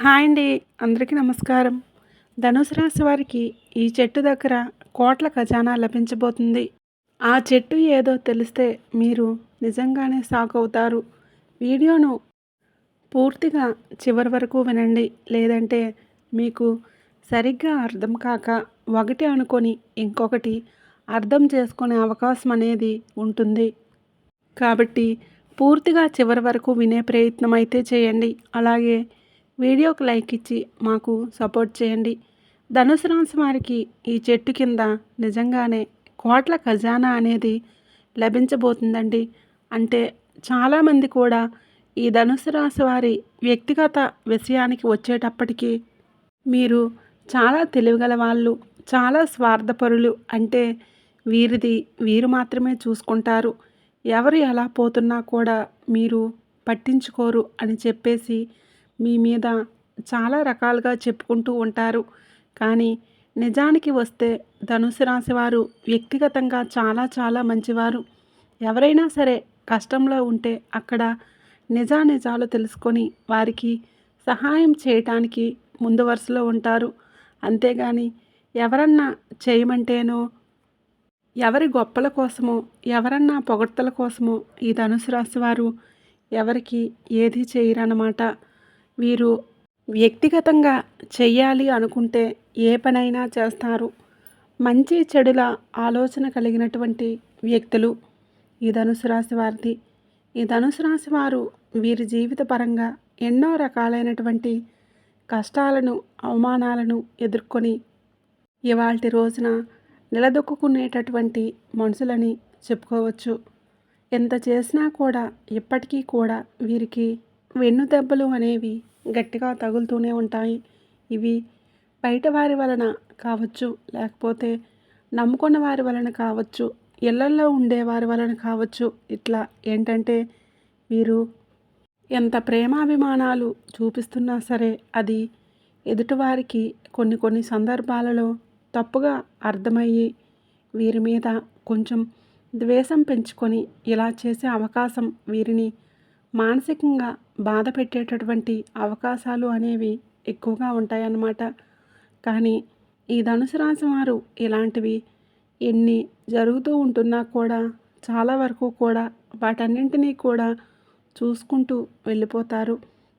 Hi అండి అందరికీ నమస్కారం. ధనుసు రాశి వారికి ఈ చెట్టు దగ్గర కోట్ల ఖజానా లభించబోతుంది. ఆ చెట్టు ఏదో తెలిస్తే మీరు నిజంగానే షాక్ అవుతారు వీడియోను పూర్తిగా చివరి వరకు వినండి లేదంటే మీకు సరిగ్గా అర్థం కాక ఒకటి అనుకొని ఇంకొకటి అర్థం చేసుకునే అవకాశం అనేది ఉంటుంది. కాబట్టి పూర్తిగా చివరి వరకు వినే ప్రయత్నం అయితే చేయండి. అలాగే వీడియోకి లైక్ ఇచ్చి మాకు సపోర్ట్ చేయండి. ధనుసు రాశి వారికి ఈ చెట్టు కింద నిజంగానే కోట్ల ఖజానా అనేది లభించబోతుందండి. అంటే చాలామంది కూడా ఈ ధనుసు రాశి వారి వ్యక్తిగత విషయానికి వచ్చేటప్పటికి మీరు చాలా తెలివిగల వాళ్ళు చాలా స్వార్థపరులు అంటే వీరిది వీరు మాత్రమే చూసుకుంటారు. ఎవరు ఎలా పోతున్నా కూడా మీరు పట్టించుకోరు అని చెప్పేసి మీ మీద చాలా రకాలుగా చెప్పుకుంటూ ఉంటారు. కానీ నిజానికి వస్తే ధనుసు రాశి వారు వ్యక్తిగతంగా చాలా చాలా మంచివారు. ఎవరైనా సరే కష్టంలో ఉంటే అక్కడ నిజానిజాలు తెలుసుకొని వారికి సహాయం చేయటానికి ముందు వరుసలో ఉంటారు. అంతేగాని ఎవరన్నా చేయమంటేనో ఎవరి గొప్పల కోసమో ఎవరన్నా పొగడ్తల కోసమో ఈ ధనుసు రాశి వారు ఎవరికి ఏది చేయరన్నమాట. వీరు వ్యక్తిగతంగా చెయ్యాలి అనుకుంటే ఏ పనైనా చేస్తారు. మంచి చెడుల ఆలోచన కలిగినటువంటి వ్యక్తులు ఈ ధనుసు రాశి వారిది. ఈ ధనుసు రాశి వారు వీరి జీవిత పరంగా ఎన్నో రకాలైనటువంటి కష్టాలను అవమానాలను ఎదుర్కొని ఇవాళ రోజున నిలదొక్కునేటటువంటి మనుషులని చెప్పుకోవచ్చు. ఎంత చేసినా కూడా ఇప్పటికీ కూడా వీరికి వెన్ను దెబ్బలు అనేవి గట్టిగా తగులుతూనే ఉంటాయి. ఇవి బయట వారి వలన కావచ్చు లేకపోతే నమ్ముకున్న వారి వలన కావచ్చు ఇళ్ళల్లో ఉండేవారి వలన కావచ్చు. ఇట్లా ఏంటంటే వీరు ఎంత ప్రేమాభిమానాలు చూపిస్తున్నా సరే అది ఎదుటివారికి కొన్ని కొన్ని సందర్భాలలో తప్పుగా అర్థమయ్యి వీరి మీద కొంచెం ద్వేషం పెంచుకొని ఇలా చేసే అవకాశం వీరిని మానసికంగా బాధ పెట్టేటటువంటి అవకాశాలు అనేవి ఎక్కువగా ఉంటాయన్నమాట. కానీ ఈ ధనుసు రాశి వారు ఇలాంటివి ఎన్ని జరుగుతూ ఉంటున్నా కూడా చాలా వరకు కూడా వాటన్నింటినీ కూడా చూసుకుంటూ వెళ్ళిపోతారు.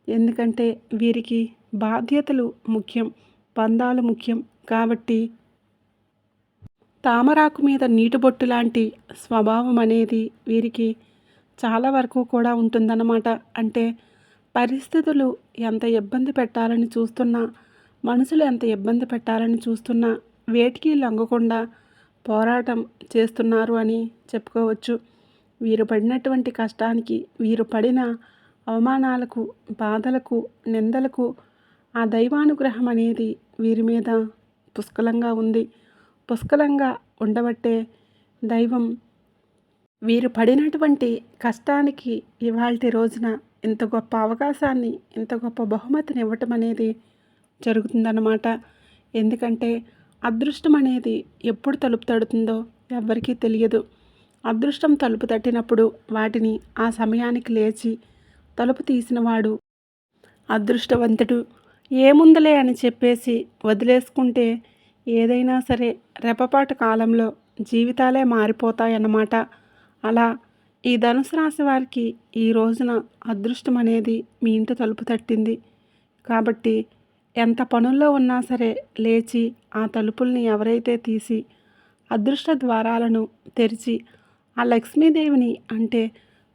ఎందుకంటే వీరికి బాధ్యతలు ముఖ్యం బంధాలు ముఖ్యం. కాబట్టి తామరాకు మీద నీటిబొట్టు లాంటి స్వభావం అనేది వీరికి చాలా వరకు కూడా ఉంటుందన్నమాట. అంటే పరిస్థితులు ఎంత ఇబ్బంది పెట్టాలని చూస్తున్నా మనుషులు ఎంత ఇబ్బంది పెట్టాలని చూస్తున్నా వేటికి లొంగకుండా పోరాటం చేస్తున్నారు అని చెప్పుకోవచ్చు. వీరు పడినటువంటి కష్టానికి వీరు పడిన అవమానాలకు బాధలకు నిందలకు ఆ దైవానుగ్రహం అనేది వీరి మీద పుష్కలంగా ఉంది. పుష్కలంగా ఉండబట్టే దైవం వీరు పడినటువంటి కష్టానికి ఇవాళ రోజున ఇంత గొప్ప అవకాశాన్ని ఇంత గొప్ప బహుమతిని ఇవ్వటం అనేది జరుగుతుందన్నమాట. ఎందుకంటే అదృష్టం అనేది ఎప్పుడు తలుపు తడుతుందో ఎవ్వరికీ తెలియదు. అదృష్టం తలుపు తట్టినప్పుడు వాటిని ఆ సమయానికి లేచి తలుపు తీసినవాడు అదృష్టవంతుడు. ఏముందలే అని చెప్పేసి వదిలేసుకుంటే ఏదైనా సరే రెపపాటు కాలంలో జీవితాలే మారిపోతాయన్నమాట. అలా ఈ ధనుసు రాశి వారికి ఈ రోజున అదృష్టం అనేది మీ ఇంటి తలుపు తట్టింది. కాబట్టి ఎంత పనుల్లో ఉన్నా సరే లేచి ఆ తలుపుల్ని ఎవరైతే తీసి అదృష్ట ద్వారాలను తెరిచి ఆ లక్ష్మీదేవిని అంటే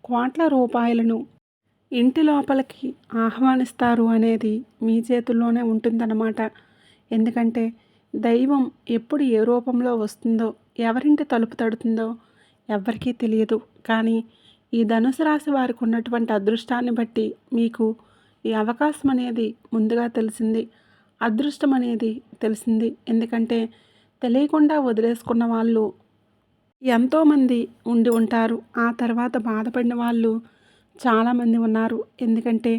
కోట్ల రూపాయలను ఇంటి లోపలికి ఆహ్వానిస్తారు అనేది మీ చేతుల్లోనే ఉంటుందన్నమాట. ఎందుకంటే దైవం ఎప్పుడు ఏ రూపంలో వస్తుందో ఎవరింటి తలుపు తడుతుందో ఎవ్వరికీ తెలియదు. కానీ ఈ ధనుసు రాశి వారికి ఉన్నటువంటి అదృష్టాన్ని బట్టి మీకు ఈ అవకాశం అనేది ముందుగా తెలిసింది. అదృష్టం అనేది తెలిసింది. ఎందుకంటే తెలియకుండా వదిలేసుకున్న వాళ్ళు ఎంతోమంది ఉండి ఉంటారు. ఆ తర్వాత బాధపడిన వాళ్ళు చాలామంది ఉన్నారు. ఎందుకంటే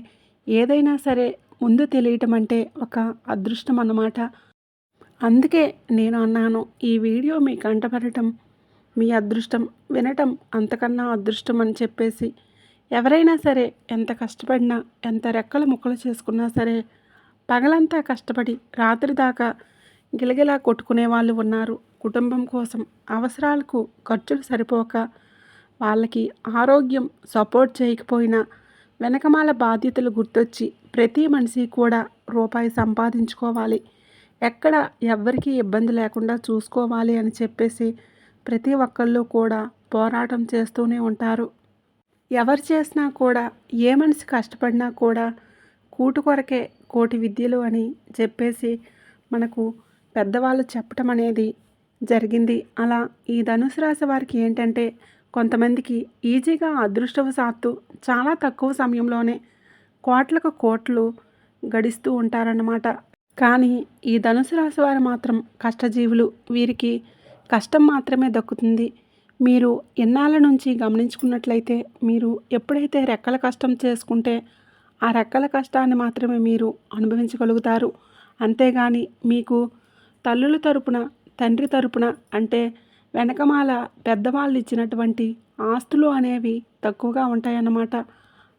ఏదైనా సరే ముందు తెలియటం అంటే ఒక అదృష్టం అన్నమాట. అందుకే నేను అన్నాను ఈ వీడియో మీ కంటపడటం మీ అదృష్టం వినటం అంతకన్నా అదృష్టం అని చెప్పేసి ఎవరైనా సరే ఎంత కష్టపడినా ఎంత రెక్కలు ముక్కలు చేసుకున్నా సరే పగలంతా కష్టపడి రాత్రి దాకా గిలగిలా కొట్టుకునే వాళ్ళు ఉన్నారు. కుటుంబం కోసం అవసరాలకు ఖర్చులు సరిపోక వాళ్ళకి ఆరోగ్యం సపోర్ట్ చేయకపోయినా వెనకమాల బాధ్యతలు గుర్తొచ్చి ప్రతి మనిషి కూడా రూపాయి సంపాదించుకోవాలి. ఎక్కడ ఎవ్వరికీ ఇబ్బంది లేకుండా చూసుకోవాలి అని చెప్పేసి ప్రతి ఒక్కళ్ళు కూడా పోరాటం చేస్తూనే ఉంటారు. ఎవరు చేసినా కూడా ఏ మనిషి కష్టపడినా కూడా కూటు కొరకే కోటి విద్యలు అని చెప్పేసి మనకు పెద్దవాళ్ళు చెప్పటం అనేది జరిగింది. అలా ఈ ధనుసు రాశి వారికి ఏంటంటే కొంతమందికి ఈజీగా అదృష్టవశాత్తు చాలా తక్కువ సమయంలోనే కోట్లకు కోట్లు గడిస్తూ ఉంటారన్నమాట. కానీ ఈ ధనుసు రాశి వారు మాత్రం కష్టజీవులు. వీరికి కష్టం మాత్రమే దక్కుతుంది. మీరు ఎన్నాళ్ళ నుంచి గమనించుకున్నట్లయితే మీరు ఎప్పుడైతే రెక్కల కష్టం చేసుకుంటే ఆ రెక్కల కష్టాన్ని మాత్రమే మీరు అనుభవించగలుగుతారు. అంతేగాని మీకు తల్లుల తరపున తండ్రి తరపున అంటే వెనకమాల పెద్దవాళ్ళు ఇచ్చినటువంటి ఆస్తులు అనేవి తక్కువగా ఉంటాయన్నమాట.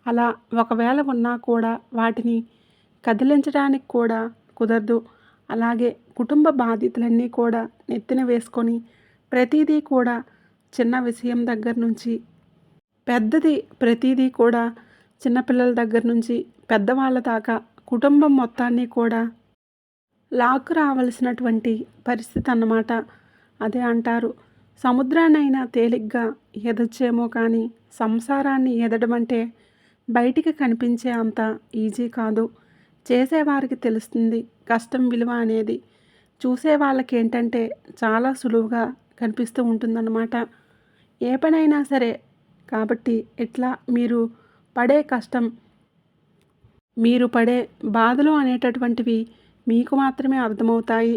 అలా ఒకవేళ ఉన్నా కూడా వాటిని కదిలించడానికి కూడా కుదరదు. అలాగే కుటుంబ బాధ్యతలన్నీ కూడా నెత్తిన వేసుకొని ప్రతిదీ కూడా చిన్న విషయం దగ్గర నుంచి పెద్దది ప్రతిదీ కూడా చిన్నపిల్లల దగ్గర నుంచి పెద్దవాళ్ళ దాకా కుటుంబం మొత్తాన్ని కూడా లాక్కు రావలసినటువంటి పరిస్థితి అన్నమాట. అదే అంటారు సముద్రాన్నైనా తేలిగ్గా ఎదొచ్చేమో కానీ సంసారాన్ని ఎదడమంటే బయటికి కనిపించే అంత ఈజీ కాదు. చేసేవారికి తెలుస్తుంది కష్టం విలువ అనేది. చూసే వాళ్ళకి ఏంటంటే చాలా సులువుగా కనిపిస్తూ ఉంటుందన్నమాట. ఏ పనైనా సరే కాబట్టి ఇట్లా మీరు పడే కష్టం మీరు పడే బాధలు అనేటటువంటివి మీకు మాత్రమే అర్థమవుతాయి.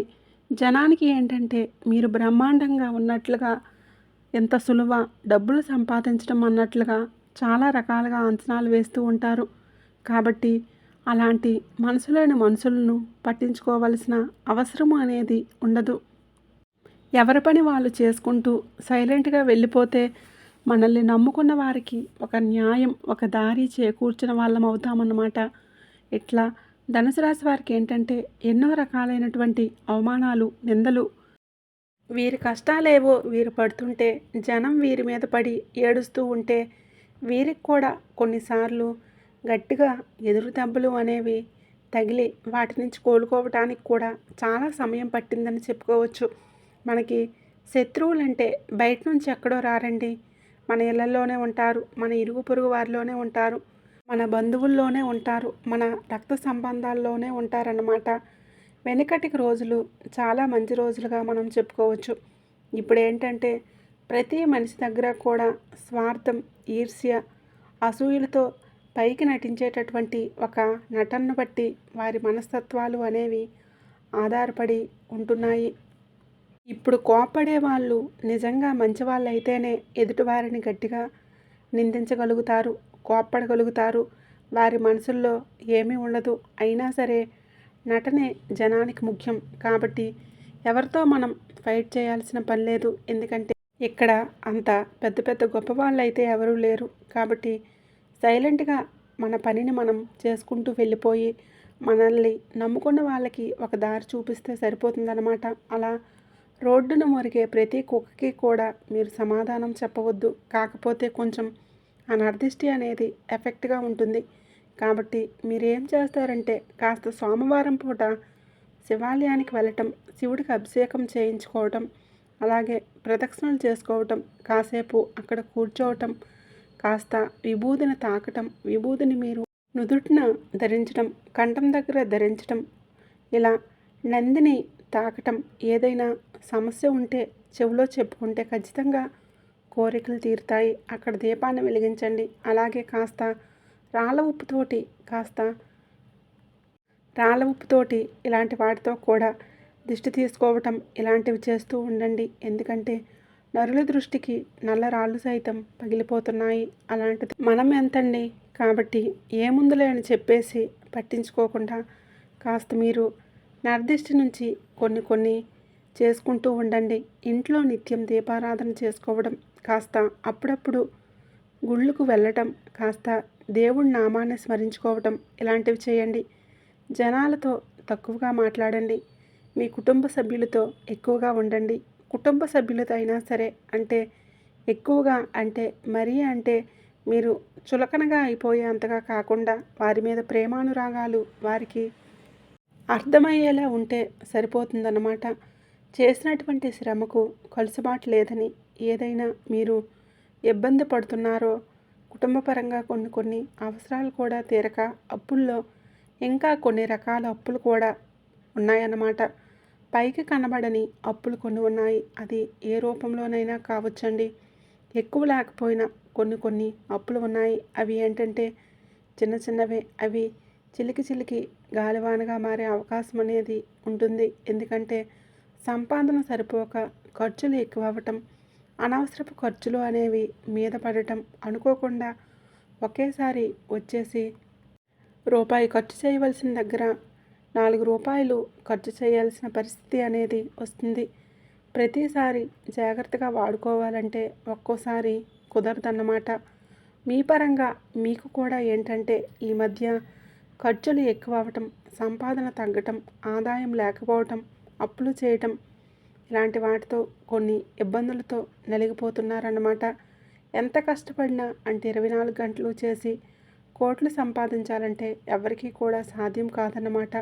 జనానికి ఏంటంటే మీరు బ్రహ్మాండంగా ఉన్నట్లుగా ఎంత సులువ డబ్బులు సంపాదించడం అన్నట్లుగా చాలా రకాలుగా అంచనాలు వేస్తూ ఉంటారు. కాబట్టి అలాంటి మనసులైన మనుషులను పట్టించుకోవలసిన అవసరం అనేది ఉండదు. ఎవరి పని వాళ్ళు చేసుకుంటూ సైలెంట్గా వెళ్ళిపోతే మనల్ని నమ్ముకున్న వారికి ఒక న్యాయం ఒక దారి చేకూర్చిన వాళ్ళం అవుతామన్నమాట. ఇట్లా ధనుసు రాశి వారికి ఏంటంటే ఎన్నో రకాలైనటువంటి అవమానాలు నిందలు. వీరి కష్టాలేవో వీరు పడుతుంటే జనం వీరి మీద పడి ఏడుస్తూ ఉంటే వీరికి కూడా కొన్నిసార్లు గట్టిగా ఎదురు దెబ్బలు అనేవి తగిలి వాటి నుంచి కోలుకోవటానికి కూడా చాలా సమయం పట్టిందని చెప్పుకోవచ్చు. మనకి శత్రువులు అంటే బయట నుంచి ఎక్కడో రారండి. మన ఇళ్ళలోనే ఉంటారు మన ఇరుగు పొరుగు వారిలోనే ఉంటారు మన బంధువుల్లోనే ఉంటారు మన రక్త సంబంధాల్లోనే ఉంటారన్నమాట. వెనుకటికి రోజులు చాలా మంచి రోజులుగా మనం చెప్పుకోవచ్చు. ఇప్పుడు ఏంటంటే ప్రతి మనిషి దగ్గర కూడా స్వార్థం ఈర్ష్య అసూయలతో పైకి నటించేటటువంటి ఒక నటనను బట్టి వారి మనస్తత్వాలు అనేవి ఆధారపడి ఉంటున్నాయి. ఇప్పుడు కోపడే వాళ్ళు నిజంగా మంచి అయితేనే ఎదుటివారిని గట్టిగా నిందించగలుగుతారు కోప్పడగలుగుతారు. వారి మనసుల్లో ఏమీ ఉండదు. అయినా సరే నటనే జనానికి ముఖ్యం. కాబట్టి ఎవరితో మనం ఫైట్ చేయాల్సిన పని లేదు. ఎందుకంటే ఇక్కడ అంత పెద్ద పెద్ద గొప్ప వాళ్ళు అయితే ఎవరూ లేరు. కాబట్టి సైలెంట్గా మన పనిని మనం చేసుకుంటూ వెళ్ళిపోయి మనల్ని నమ్ముకున్న వాళ్ళకి ఒక దారి చూపిస్తే సరిపోతుందన్నమాట. అలా రోడ్డును మురిగే ప్రతి కుక్కకి కూడా మీరు సమాధానం చెప్పవద్దు. కాకపోతే కొంచెం అనర్దిష్టి అనేది ఎఫెక్ట్గా ఉంటుంది. కాబట్టి మీరు ఏం చేస్తారంటే కాస్త సోమవారం పూట శివాలయానికి వెళ్ళటం శివుడికి అభిషేకం చేయించుకోవటం అలాగే ప్రదక్షిణలు చేసుకోవటం కాసేపు అక్కడ కూర్చోవటం కాస్త విభూదిని తాకటం విభూదిని మీరు నుదుటిన ధరించడం కంఠం దగ్గర ధరించడం ఇలా నందిని తాకటం ఏదైనా సమస్య ఉంటే చెవిలో చెప్పుకుంటే ఖచ్చితంగా కోరికలు తీరుతాయి. అక్కడ దీపాన్ని వెలిగించండి. అలాగే కాస్త రాళ్ళ ఉప్పుతోటి కాస్త రాళ్ళ ఉప్పుతోటి ఇలాంటి వాటితో కూడా దిష్టి తీసుకోవటం ఇలాంటివి చేస్తూ ఉండండి. ఎందుకంటే నరుల దృష్టికి నల్ల రాళ్ళు సైతం పగిలిపోతున్నాయి. అలాంటిది మనం ఎంతండి? కాబట్టి ఏముందులే అని చెప్పేసి పట్టించుకోకుండా కాస్త మీరు నరదిష్టి నుంచి కొన్ని కొన్ని చేసుకుంటూ ఉండండి. ఇంట్లో నిత్యం దీపారాధన చేసుకోవడం కాస్త అప్పుడప్పుడు గుళ్ళకు వెళ్ళటం కాస్త దేవుడి నామాన్ని స్మరించుకోవటం ఇలాంటివి చేయండి. జనాలతో తక్కువగా మాట్లాడండి. మీ కుటుంబ సభ్యులతో ఎక్కువగా ఉండండి. కుటుంబ సభ్యులతో అయినా సరే అంటే ఎక్కువగా అంటే మరీ అంటే మీరు చులకనగా అయిపోయే అంతగా కాకుండా వారి మీద ప్రేమానురాగాలు వారికి అర్థమయ్యేలా ఉంటే సరిపోతుందన్నమాట. చేసినటువంటి శ్రమకు కలుసుబాటు లేదని ఏదైనా మీరు ఇబ్బంది పడుతున్నారో కుటుంబపరంగా కొన్ని కొన్ని అవసరాలు కూడా తీరక అప్పుల్లో ఇంకా కొన్ని రకాల అప్పులు కూడా ఉన్నాయన్నమాట. పైకి కనబడని అప్పులు కొన్ని ఉన్నాయి. అది ఏ రూపంలోనైనా కావచ్చండి. ఎక్కువ లేకపోయినా కొన్ని కొన్ని అప్పులు ఉన్నాయి. అవి ఏంటంటే చిన్న చిన్నవే. అవి చిలికి చిలికి గాలివానగా మారే అవకాశం అనేది ఉంటుంది. ఎందుకంటే సంపాదన సరిపోక ఖర్చులు ఎక్కువ అవ్వటం అనవసరపు ఖర్చులు అనేవి మీద పడటం అనుకోకుండా ఒకేసారి వచ్చేసి రూపాయి ఖర్చు చేయవలసిన దగ్గర నాలుగు రూపాయలు ఖర్చు చేయాల్సిన పరిస్థితి అనేది వస్తుంది. ప్రతిసారి జాగ్రత్తగా వాడుకోవాలంటే ఒక్కోసారి కుదరదన్నమాట. మీ పరంగా మీకు కూడా ఏంటంటే ఈ మధ్య ఖర్చులు ఎక్కువ అవటం సంపాదన తగ్గటం ఆదాయం లేకపోవటం అప్పులు చేయటం ఇలాంటి వాటితో కొన్ని ఇబ్బందులతో నలిగిపోతున్నారన్నమాట. ఎంత కష్టపడినా అంటే ఇరవై నాలుగు గంటలు చేసి కోట్లు సంపాదించాలంటే ఎవరికీ కూడా సాధ్యం కాదన్నమాట.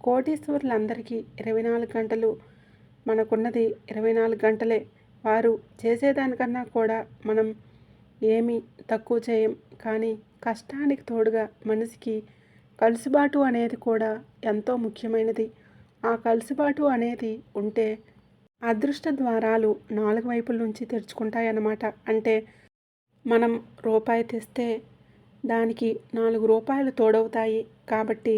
కోటీశ్వరులందరికీ ఇరవై నాలుగు గంటలు మనకున్నది ఇరవై నాలుగు గంటలే. వారు చేసేదానికన్నా కూడా మనం ఏమీ తక్కువ చేయం. కానీ కష్టానికి తోడుగా మనిషికి కలుసుబాటు అనేది కూడా ఎంతో ముఖ్యమైనది. ఆ కలుసుబాటు అనేది ఉంటే అదృష్ట ద్వారాలు నాలుగు వైపుల నుంచి తెరుచుకుంటాయన్నమాట. అంటే మనం రూపాయి తెస్తే దానికి నాలుగు రూపాయలు తోడవుతాయి. కాబట్టి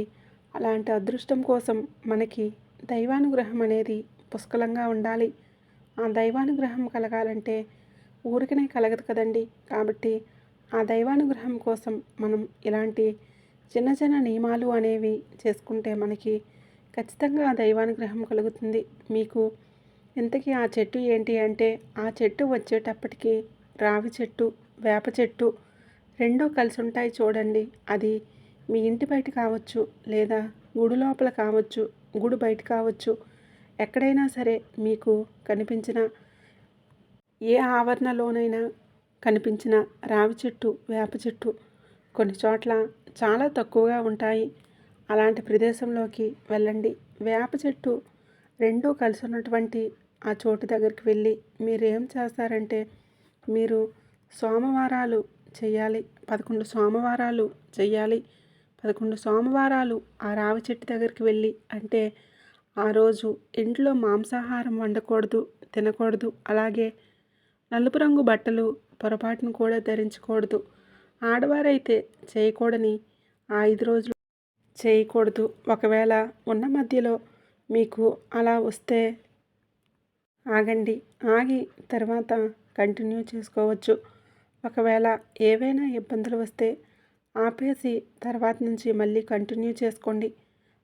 అలాంటి అదృష్టం కోసం మనకి దైవానుగ్రహం అనేది పుష్కలంగా ఉండాలి. ఆ దైవానుగ్రహం కలగాలంటే ఊరికనే కలగదు కదండి. కాబట్టి ఆ దైవానుగ్రహం కోసం మనం ఇలాంటి చిన్న చిన్న నియమాలు అనేవి చేసుకుంటే మనకి ఖచ్చితంగా ఆ దైవానుగ్రహం కలుగుతుంది. మీకు ఇంతకీ ఆ చెట్టు ఏంటి అంటే ఆ చెట్టు వచ్చేటప్పటికి రావి చెట్టు వేప చెట్టు రెండూ కలిసి ఉంటాయి చూడండి. అది మీ ఇంటి బయట కావచ్చు లేదా గుడి లోపల కావచ్చు గుడి బయట కావచ్చు ఎక్కడైనా సరే మీకు కనిపించిన ఏ ఆవరణలోనైనా కనిపించిన రావి చెట్టు వేప చెట్టు కొన్ని చోట్ల చాలా తక్కువగా ఉంటాయి. అలాంటి ప్రదేశంలోకి వెళ్ళండి. వేప చెట్టు రెండూ కలిసి ఉన్నటువంటి ఆ చోటు దగ్గరికి వెళ్ళి మీరు ఏం చేస్తారంటే మీరు సోమవారాలు చేయాలి పదకొండు సోమవారాలు చేయాలి. పదకొండు సోమవారాలు ఆ రావి చెట్టు దగ్గరికి వెళ్ళి అంటే ఆ రోజు ఇంట్లో మాంసాహారం వండకూడదు తినకూడదు అలాగే నలుపు రంగు బట్టలు పొరపాటును కూడా ధరించకూడదు. ఆడవారైతే చేయకూడని ఆ ఐదు రోజులు చేయకూడదు. ఒకవేళ ఉన్న మధ్యలో మీకు అలా వస్తే ఆగండి. ఆగి తర్వాత కంటిన్యూ చేసుకోవచ్చు. ఒకవేళ ఏవైనా ఇబ్బందులు వస్తే ఆపేసి తర్వాత నుంచి మళ్ళీ కంటిన్యూ చేసుకోండి.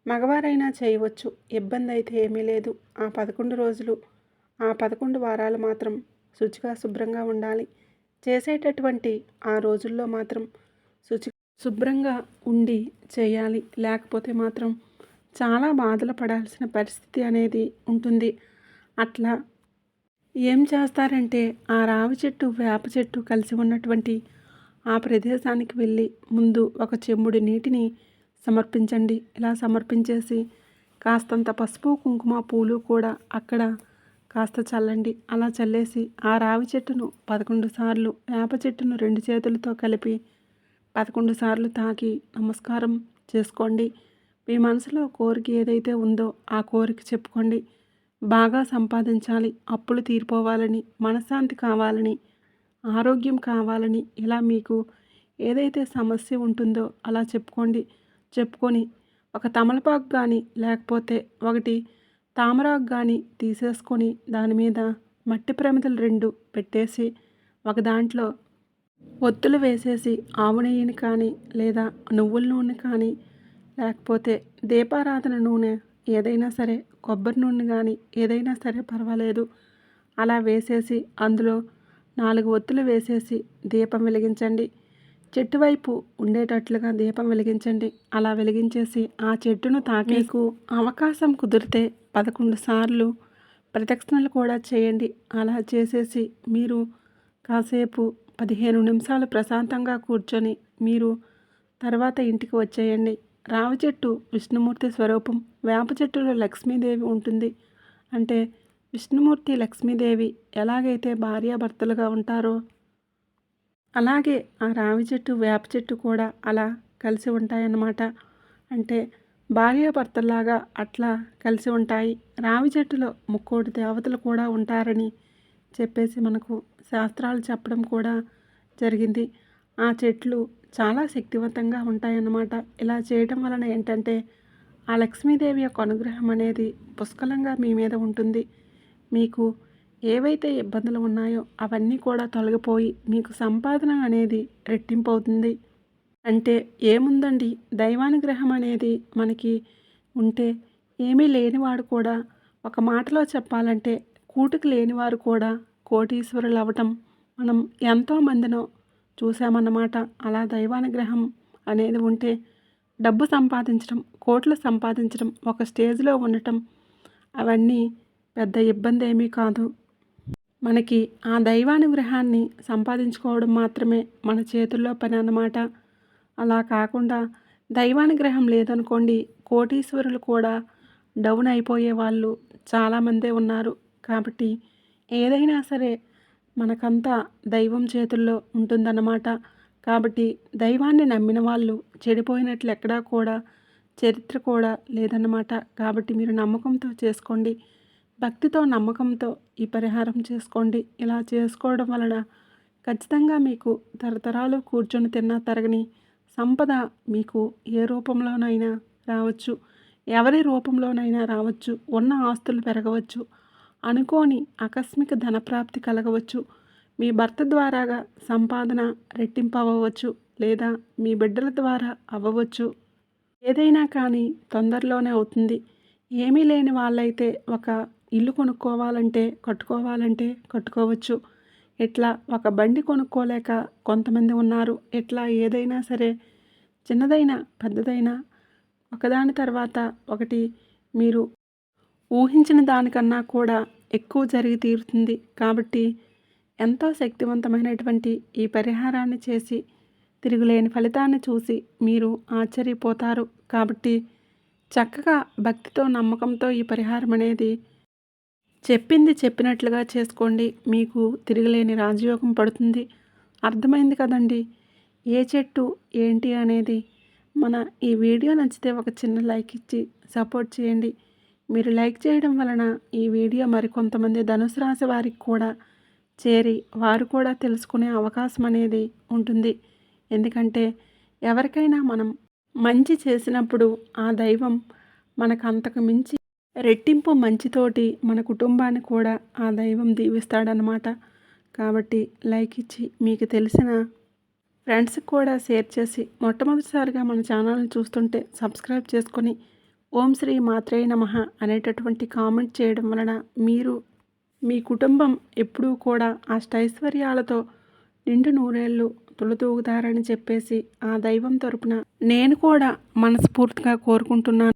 మగవారైనా చేయవచ్చు. ఇబ్బంది అయితే ఏమీ లేదు. ఆ పదకొండు రోజులు ఆ పదకొండు వారాలు మాత్రం శుచిగా శుభ్రంగా ఉండాలి. చేసేటటువంటి ఆ రోజుల్లో మాత్రం శుచి శుభ్రంగా ఉండి చేయాలి. లేకపోతే మాత్రం చాలా బాధలు పడాల్సిన పరిస్థితి అనేది ఉంటుంది. అట్లా ఏం చేస్తారంటే ఆ రావి చెట్టు వేప చెట్టు కలిసి ఉన్నటువంటి ఆ ప్రదేశానికి వెళ్ళి ముందు ఒక చెంబుడి నీటిని సమర్పించండి. ఇలా సమర్పించేసి కాస్తంత పసుపు కుంకుమ పూలు కూడా అక్కడ కాస్త చల్లండి. అలా చల్లేసి ఆ రావి చెట్టును పదకొండు సార్లు వేప చెట్టును రెండు చేతులతో కలిపి పదకొండు సార్లు తాకి నమస్కారం చేసుకోండి. మీ మనసులో కోరిక ఏదైతే ఉందో ఆ కోరిక చెప్పుకోండి. బాగా సంపాదించాలి అప్పులు తీరిపోవాలని మనశ్శాంతి కావాలని ఆరోగ్యం కావాలని ఇలా మీకు ఏదైతే సమస్య ఉంటుందో అలా చెప్పుకోండి. చెప్పుకొని ఒక తమలపాకు కానీ లేకపోతే ఒకటి తామరాకు కానీ తీసేసుకొని దాని మీద మట్టి ప్రమిదలు రెండు పెట్టేసి ఒక దాంట్లో ఒత్తులు వేసేసి ఆవు నెయ్యిని కానీ లేదా నువ్వుల నూనె కానీ లేకపోతే దీపారాధన నూనె ఏదైనా సరే కొబ్బరి నూనె కానీ ఏదైనా సరే పర్వాలేదు. అలా వేసేసి అందులో నాలుగు ఒత్తులు వేసేసి దీపం వెలిగించండి. చెట్టు వైపు ఉండేటట్లుగా దీపం వెలిగించండి. అలా వెలిగించేసి ఆ చెట్టును తాకేకు అవకాశం కుదిరితే పదకొండు సార్లు ప్రదక్షిణలు కూడా చేయండి. అలా చేసేసి మీరు కాసేపు పదిహేను నిమిషాలు ప్రశాంతంగా కూర్చొని మీరు తర్వాత ఇంటికి వచ్చేయండి. రావి చెట్టు విష్ణుమూర్తి స్వరూపం వేప చెట్టులో లక్ష్మీదేవి ఉంటుంది. అంటే విష్ణుమూర్తి లక్ష్మీదేవి ఎలాగైతే భార్యాభర్తలుగా ఉంటారో అలాగే ఆ రావి చెట్టు వేప చెట్టు కూడా అలా కలిసి ఉంటాయన్నమాట. అంటే భార్యాభర్తల్లాగా అట్లా కలిసి ఉంటాయి. రావి చెట్టులో ముక్కోటి దేవతలు కూడా ఉంటారని చెప్పేసి మనకు శాస్త్రాలు చెప్పడం కూడా జరిగింది. ఆ చెట్లు చాలా శక్తివంతంగా ఉంటాయన్నమాట. ఇలా చేయటం వలన ఏంటంటే ఆ లక్ష్మీదేవి యొక్క అనుగ్రహం అనేది పుష్కలంగా మీ మీద ఉంటుంది. మీకు ఏవైతే ఇబ్బందులు ఉన్నాయో అవన్నీ కూడా తొలగిపోయి మీకు సంపాదన అనేది రెట్టింపు అవుతుంది అంటే ఏముందండి? దైవానుగ్రహం అనేది మనకి ఉంటే ఏమీ లేనివాడు కూడా ఒక మాటలో చెప్పాలంటే కూటుకు లేనివారు కూడా కోటీశ్వరులు అవ్వటం మనం ఎంతో మందినో చూసామన్నమాట. అలా దైవానుగ్రహం అనేది ఉంటే డబ్బు సంపాదించడం కోట్లు సంపాదించడం ఒక స్టేజ్లో ఉండటం అవన్నీ పెద్ద ఇబ్బంది ఏమీ కాదు. మనకి ఆ దైవానుగ్రహాన్ని సంపాదించుకోవడం మాత్రమే మన చేతుల్లో పని అన్నమాట. అలా కాకుండా దైవానుగ్రహం లేదనుకోండి కోటీశ్వరులు కూడా డౌన్ అయిపోయే వాళ్ళు చాలామందే ఉన్నారు. కాబట్టి ఏదైనా సరే మనకంతా దైవం చేతుల్లో ఉంటుందన్నమాట. కాబట్టి దైవాన్ని నమ్మిన వాళ్ళు చెడిపోయినట్లు ఎక్కడా కూడా చరిత్ర కూడా లేదన్నమాట. కాబట్టి మీరు నమ్మకంతో చేసుకోండి. భక్తితో నమ్మకంతో ఈ పరిహారం చేసుకోండి. ఇలా చేసుకోవడం వలన ఖచ్చితంగా మీకు తరతరాలు కూర్చొని తిన్న తరగని సంపద మీకు ఏ రూపంలోనైనా రావచ్చు. ఎవరి రూపంలోనైనా రావచ్చు. ఉన్న ఆస్తులు పెరగవచ్చు. అనుకోని ఆకస్మిక ధనప్రాప్తి కలగవచ్చు. మీ భర్త ద్వారాగా సంపాదన రెట్టింపు అవ్వవచ్చు. లేదా మీ బిడ్డల ద్వారా అవ్వవచ్చు. ఏదైనా కానీ తొందరలోనే అవుతుంది. ఏమీ లేని వాళ్ళైతే ఒక ఇల్లు కొనుక్కోవాలంటే కట్టుకోవాలంటే కట్టుకోవచ్చు. ఇట్లా ఒక బండి కొనుక్కోలేక కొంతమంది ఉన్నారు. ఇట్లా ఏదైనా సరే. చిన్నదైనా పెద్దదైనా. ఒకదాని తర్వాత ఒకటి మీరు ఊహించిన దానికన్నా కూడా ఎక్కువ జరిగి తీరుతుంది. కాబట్టి ఎంతో శక్తివంతమైనటువంటి ఈ పరిహారాన్ని చేసి తిరుగులేని ఫలితాన్ని చూసి మీరు ఆశ్చర్యపోతారు. కాబట్టి చక్కగా భక్తితో నమ్మకంతో ఈ పరిహారం అనేది చెప్పింది చెప్పినట్లుగా చేసుకోండి. మీకు తిరగలేని రాజయోగం పడుతుంది. అర్థమైంది కదండి. ఏ చెట్టు ఏంటి అనేది మన ఈ వీడియో నచ్చితే ఒక చిన్న లైక్ ఇచ్చి సపోర్ట్ చేయండి. మీరు లైక్ చేయడం వలన ఈ వీడియో మరికొంతమంది ధనుసు రాశి వారికి కూడా చేరి వారు కూడా తెలుసుకునే అవకాశం అనేది ఉంటుంది. ఎందుకంటే ఎవరికైనా మనం మంచి చేసినప్పుడు ఆ దైవం మనకు అంతకు మించి రెట్టింపు మంచితోటి మన కుటుంబాన్ని కూడా ఆ దైవం దీవిస్తాడనమాట కాబట్టి లైక్ ఇచ్చి మీకు తెలిసిన ఫ్రెండ్స్కి కూడా షేర్ చేసి మొట్టమొదటిసారిగా మన ఛానల్ని చూస్తుంటే సబ్స్క్రైబ్ చేసుకొని ఓం శ్రీ మాత్రే నమ అనేటటువంటి కామెంట్ చేయడం వలన మీరు మీ కుటుంబం ఎప్పుడూ కూడా అష్టైశ్వర్యాలతో నిండు నూరేళ్ళు తులతూగుతారని చెప్పేసి ఆ దైవం తరపున నేను కూడా మనస్ఫూర్తిగా కోరుకుంటున్నాను.